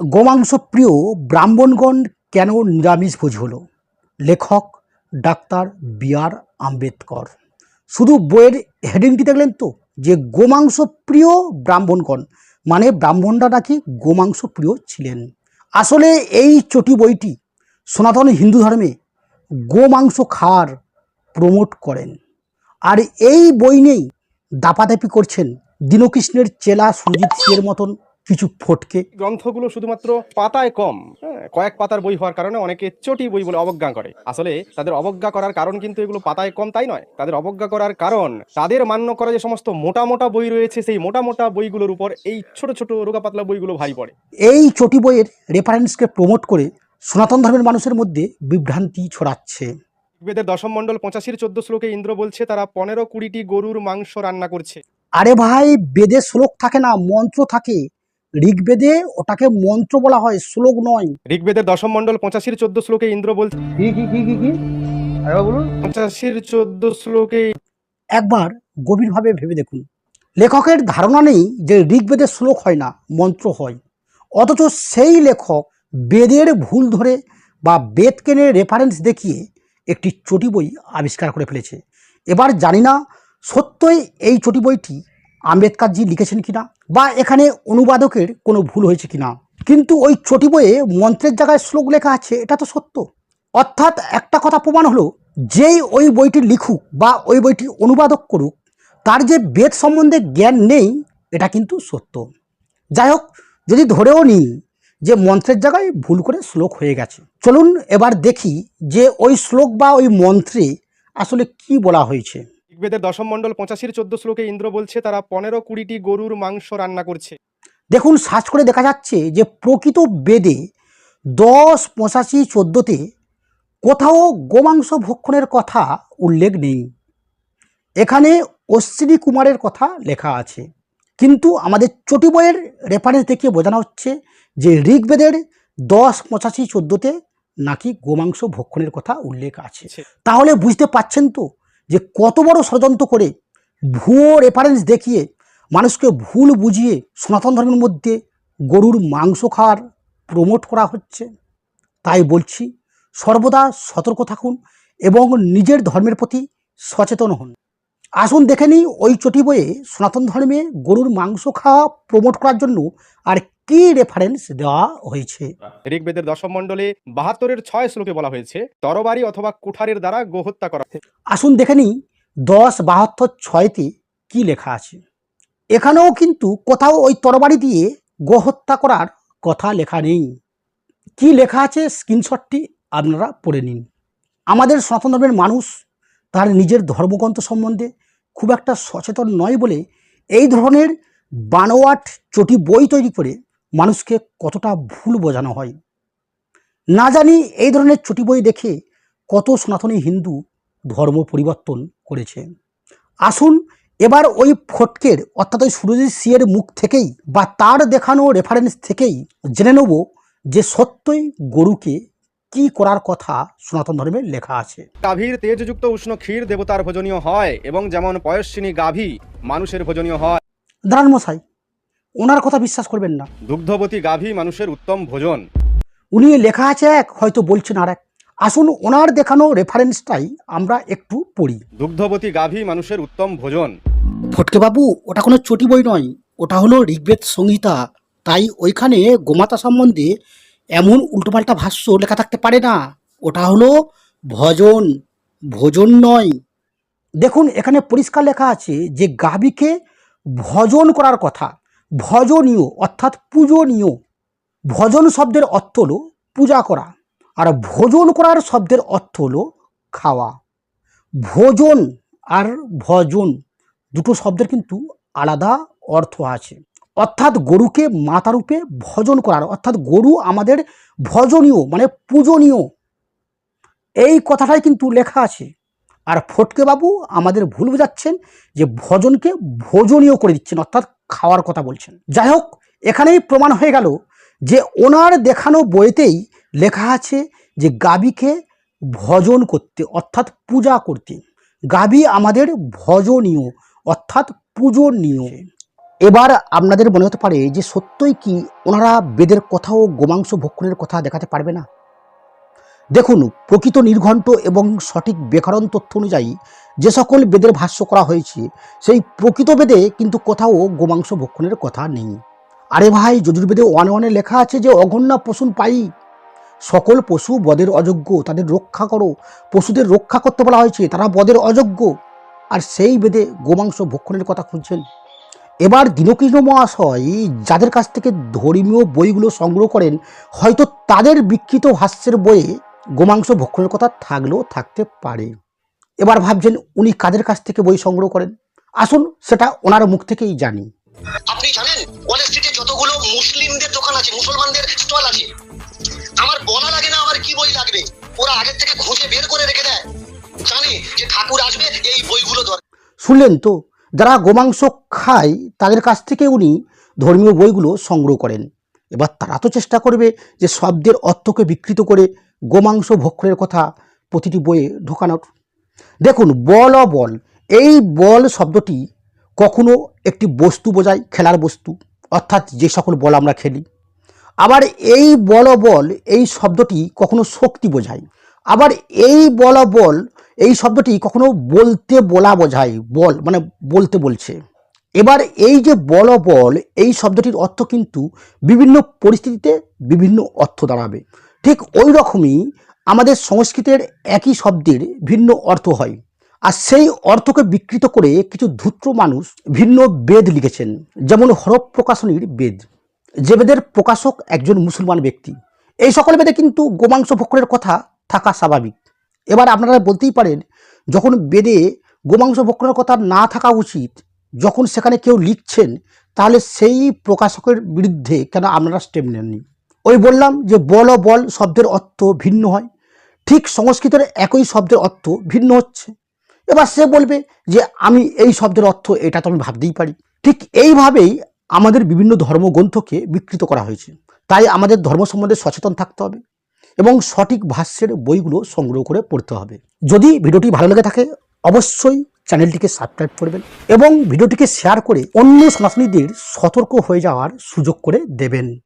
গোমাংস প্রিয় ব্রাহ্মণগণ কেন নিরামিষ ভোজ হলো? লেখক ডাক্তার বি আর আম্বেদকর। শুধু বইয়ের হেডিংটি দেখলেন তো? যে গোমাংস প্রিয় ব্রাহ্মণগণ মানে ব্রাহ্মণরা নাকি গোমাংস প্রিয় ছিলেন। আসলে এই চটি বইটি সনাতন হিন্দু ধর্মে গোমাংস খাওয়ার প্রমোট করেন। আর এই বই নেই দাপাদাপি করছেন দীনকৃষ্ণের চেলা সুরজিৎ সিংয়ের মতন কিছু ফটকে। গ্রন্থগুলো শুধুমাত্র পাতায় কম হ্যাঁ কয়েক পাতার বই হওয়ার কারণে অনেকে চটি বই বলে অবজ্ঞা করে। আসলে তাদের অবজ্ঞা করার কারণ কিন্তু এগুলো পাতায় কম তাই নয়। তাদের অবজ্ঞা করার কারণ তাদের মান্য করা যে সমস্ত মোটা মোটা বই রয়েছে সেই মোটা মোটা বইগুলোর উপর এই ছোট ছোট রোগা পাতলা বইগুলো ভাই পড়ে। এই চটি বইয়ের রেফারেন্সকে প্রমোট করে সনাতন ধর্মের মানুষের মধ্যে বিভ্রান্তি ছড়াচ্ছে। ঋগ্বেদের দশম মণ্ডল পঁচাশির চোদ্দ শ্লোকে ইন্দ্র বলছে তারা পনেরো কুড়িটি গরুর মাংস রান্না করছে। আরে ভাই বেদে শ্লোক থাকে না মন্ত্র থাকে। ঋগ্বেদে ওটাকে মন্ত্র বলা হয় শ্লোক নয়। ঋগ্বেদের দশম মন্ডল পঁচাশির চোদ্দ শ্লোকে ইন্দ্র বলছে কি কি কি কি কি? বলুন। পঁচাশির চোদ্দ শ্লোকে একবার গভীরভাবে ভেবে দেখুন। লেখকের ধারণা নেই যে ঋগ্বেদের শ্লোক হয় না মন্ত্র হয়। অথচ সেই লেখক বেদের ভুল ধরে বা বেদকেনে রেফারেন্স দেখিয়ে একটি চটি বই আবিষ্কার করে ফেলেছে। এবার জানি না সত্যই এই চটি বইটি আম্বেদকরজি লিখেছেন কিনা বা এখানে অনুবাদকের কোনো ভুল হয়েছে কিনা। কিন্তু ওই চটি বইয়ে মন্ত্রের জায়গায় শ্লোক লেখা আছে, এটা তো সত্য। অর্থাৎ একটা কথা প্রমাণ হলো, যেই ওই বইটি লিখুক বা ওই বইটি অনুবাদক করুক, তার যে বেদ সম্বন্ধে জ্ঞান নেই, এটা কিন্তু সত্য। যাই হোক, যদি ধরেও নিই যে মন্ত্রের জায়গায় ভুল করে শ্লোক হয়ে গেছে। চলুন এবার দেখি যে ওই শ্লোক বা ওই মন্ত্রে আসলে কি বলা হয়েছে। ঋগ্বেদের দশম মণ্ডল পঁচাশির চোদ্দ শ্লোকে ইন্দ্র বলছে তারা পনেরো কুড়িটি গরুর মাংস রান্না করছে। দেখুন সার্চ করে দেখা যাচ্ছে যে প্রকৃত বেদে দশ পঁচাশি চোদ্দোতে কোথাও গোমাংস ভক্ষণের কথা উল্লেখ নেই। এখানে অশ্বিনী কুমারের কথা লেখা আছে। কিন্তু আমাদের চটি বইয়ের রেফারেন্স দেখিয়ে বোঝানো হচ্ছে যে ঋগ্বেদের দশ পঁচাশি চোদ্দোতে নাকি গোমাংস ভক্ষণের কথা উল্লেখ আছে। তাহলে বুঝতে পাচ্ছেন তো যে কত বড় ষড়যন্ত্র করে ভুয়ো রেফারেন্স দেখিয়ে মানুষকে ভুল বুঝিয়ে সনাতন ধর্মের মধ্যে গরুর মাংস খাওয়ার প্রমোট করা হচ্ছে। তাই বলছি, সর্বদা সতর্ক থাকুন এবং নিজের ধর্মের প্রতি সচেতন হন। আসুন দেখে নিই, ওই চটি বইয়ে সনাতন ধর্মে গরুর মাংস খাওয়া প্রমোট করার জন্য আর কি রেফারেন্স দেওয়া হয়েছে? ঋগ্বেদের দশম মণ্ডলে বাহাত্তরের ছয় শ্লোকে বলা হয়েছে তরবারি অথবা কুঠারের দ্বারা গোহত্যা করা আসুন দেখে নিই দশ বাহাত্তর ছয়তে কি লেখা আছে। এখানেও কিন্তু কোথাও ওই তরবারি দিয়ে গোহত্যা করার কথা লেখা নেই। কি লেখা আছে? স্ক্রিনশটটি আপনারা পড়ে নিন। আমাদের সনাতন ধর্মের মানুষ তার নিজের ধর্মগ্রন্থ সম্বন্ধে খুব একটা সচেতন নয় বলে এই ধরনের বানোয়াট চটি বই তৈরি করে মানুষকে কতটা ভুল বোঝানো হয়। না জানি এই ধরনের চটি বই দেখে কত সনাতনী হিন্দু ধর্ম পরিবর্তন করেছে। আসুন এবার ওই ফটকের অর্থাৎ ওই সুরজিৎ সিয়ের মুখ থেকেই বা তার দেখানো রেফারেন্স থেকেই জেনে নেব যে সত্যই গরুকে কি করার কথা সনাতন ধর্মে লেখা আছে। গাভীর তেজযুক্ত উষ্ণ ক্ষীর দেবতার ভোজনীয় হয় এবং যেমন পয়স্বিনী গাভী মানুষের ভোজনীয় হয়। দাঁড়ান মশাই ওনার কথা বিশ্বাস করবেন না। দুগ্ধবতী গাভী মানুষের উত্তম ভোজন। উনি লেখা আছে এক হয়তো বলছেন আর এক আসুন ওনার দেখানো রেফারেন্সটাই আমরা একটু পড়ি। দুগ্ধবতী গাভী মানুষের উত্তম ভোজন। ফটকে বাবু ওটা কোনো চটি বই নয় ওটা হলো ঋগ্বেদ সংহিতা। তাই ওইখানে গোমাতা সম্বন্ধে এমন উল্টোপাল্টা ভাষ্য লেখা থাকতে পারে না। ওটা হলো ভজন ভোজন নয়। দেখুন এখানে পরিষ্কার লেখা আছে যে গাভীকে ভজন করার কথা। ভজনীয়, অর্থাৎ পূজনীয়। ভজন শব্দের অর্থ হলো পূজা করা। আর ভোজন করার শব্দের অর্থ হলো খাওয়া। ভোজন আর ভজন দুটো শব্দের কিন্তু আলাদা অর্থ আছে। অর্থাৎ গরুকে মাতারূপে ভজন করার, অর্থাৎ গরু আমাদের ভজনীয় মানে পূজনীয়। এই কথাটাই কিন্তু লেখা আছে। আর ফটকে বাবু আমাদের ভুল বোঝাচ্ছেন যে ভজনকে ভোজনীয় করে দিচ্ছেন, অর্থাৎ খাওয়ার কথা বলছেন। যাই হোক এখানেই প্রমাণ হয়ে গেল যে ওনার দেখানো বইতেই লেখা আছে যে গাবিকে ভজন করতে, অর্থাৎ পূজা করতে। গাবি আমাদের ভজনীয়, অর্থাৎ পূজনীয়। এবার আপনাদের মনে হতে পারে যে সত্যই কি ওনারা বেদের কথা ও গোমাংস ভক্ষণের কথা দেখাতে পারবে না? দেখুন, প্রকৃত নির্ঘণ্ট এবং সঠিক ব্যাকরণ তথ্য অনুযায়ী যে সকল বেদের ভাষ্য করা হয়েছে, সেই প্রকৃত বেদে কিন্তু কোথাও গোমাংস ভক্ষণের কথা নেই। আরে ভাই, যজুর্বেদে ওয়ানে ওয়ানে লেখা আছে যে অগণ্যা পশুন পাই। সকল পশু বদের অযোগ্য, তাদের রক্ষা করো। পশুদের রক্ষা করতে বলা হয়েছে, তারা বদের অযোগ্য। আর সেই বেদে গোমাংস ভক্ষণের কথা খুঁজছেন। এবার দীনকৃষ্ণ মহাশয় যাদের কাছ থেকে ধর্মীয় বইগুলো সংগ্রহ করেন, হয়তো তাদের বিকৃত ভাষ্যের বইয়ে গোমাংস ভক্ষণের কথা থাকলেও থাকতে পারে। এবার ভাবছেন উনি কাদের কাছ থেকে বই সংগ্রহ করেন? আসুন সেটা ওনার মুখ থেকেই জানি। আপনি জানেন ওয়াল স্ট্রিটে যতগুলো মুসলিমদের দোকান আছে মুসলমানদের স্টল আছে আমার বলা লাগে না আমার কি বই লাগবে। ওরা আগের থেকে খুঁজে বের করে রেখে দেয়। জানে যে ঠাকুর আসবে এই বইগুলো দরকার শুনলেন তো যারা গোমাংস খায় তাদের কাছ থেকে উনি ধর্মীয় বইগুলো সংগ্রহ করেন। এবার তারা তো চেষ্টা করবে যে শব্দের অর্থকে বিকৃত করে গোমাংস ভক্ষণের কথা প্রতিটি বইয়ে ঢোকানোর। দেখুন, বল বল, এই বল শব্দটি কখনো একটি বস্তু বোঝায় খেলার বস্তু, অর্থাৎ যে সকল বল আমরা খেলি। আবার এই বল বল, এই শব্দটি কখনো শক্তি বোঝায়। আবার এই বল বল, এই শব্দটি কখনো বলতে বলা বোঝায়, বল মানে বলতে বলছে। এবার এই যে বল বল, এই শব্দটির অর্থ কিন্তু বিভিন্ন পরিস্থিতিতে বিভিন্ন অর্থ দাঁড়াবে। ঠিক ওই রকমই আমাদের সংস্কৃতের একই শব্দের ভিন্ন অর্থ হয়। আর সেই অর্থকে বিকৃত করে কিছু ধূত্র মানুষ ভিন্ন বেদ লিখেছেন। যেমন হরপ প্রকাশনীর বেদ। যে বেদের প্রকাশক একজন মুসলমান ব্যক্তি। এই সকল বেদে কিন্তু গোমাংস ভক্ষণের কথা থাকা স্বাভাবিক। এবার আপনারা বলতেই পারেন, যখন বেদে গোমাংস ভক্ষণের কথা না থাকা উচিত, যখন সেখানে কেউ লিখছেন, তাহলে সেই প্রকাশকের বিরুদ্ধে কেন আপনারা স্টেপ নেননি? ওই বললাম যে বল বল শব্দের অর্থ ভিন্ন হয়। ঠিক সংস্কৃতের একই শব্দের অর্থ ভিন্ন হচ্ছে। এবার সে বলবে যে আমি এই শব্দের অর্থ এটা তো আমি ভাবতেই পারি। ঠিক এইভাবেই আমাদের বিভিন্ন ধর্মগ্রন্থকে বিকৃত করা হয়েছে। তাই আমাদের ধর্ম সম্বন্ধে সচেতন থাকতে হবে এবং সঠিক ভাষ্যের বইগুলো সংগ্রহ করে পড়তে হবে। যদি ভিডিওটি ভালো লেগে থাকে, অবশ্যই চ্যানেলটিকে সাবস্ক্রাইব করবেন এবং ভিডিওটিকে শেয়ার করে অন্য সনাতনীদের সতর্ক হয়ে যাওয়ার সুযোগ করে দেবেন।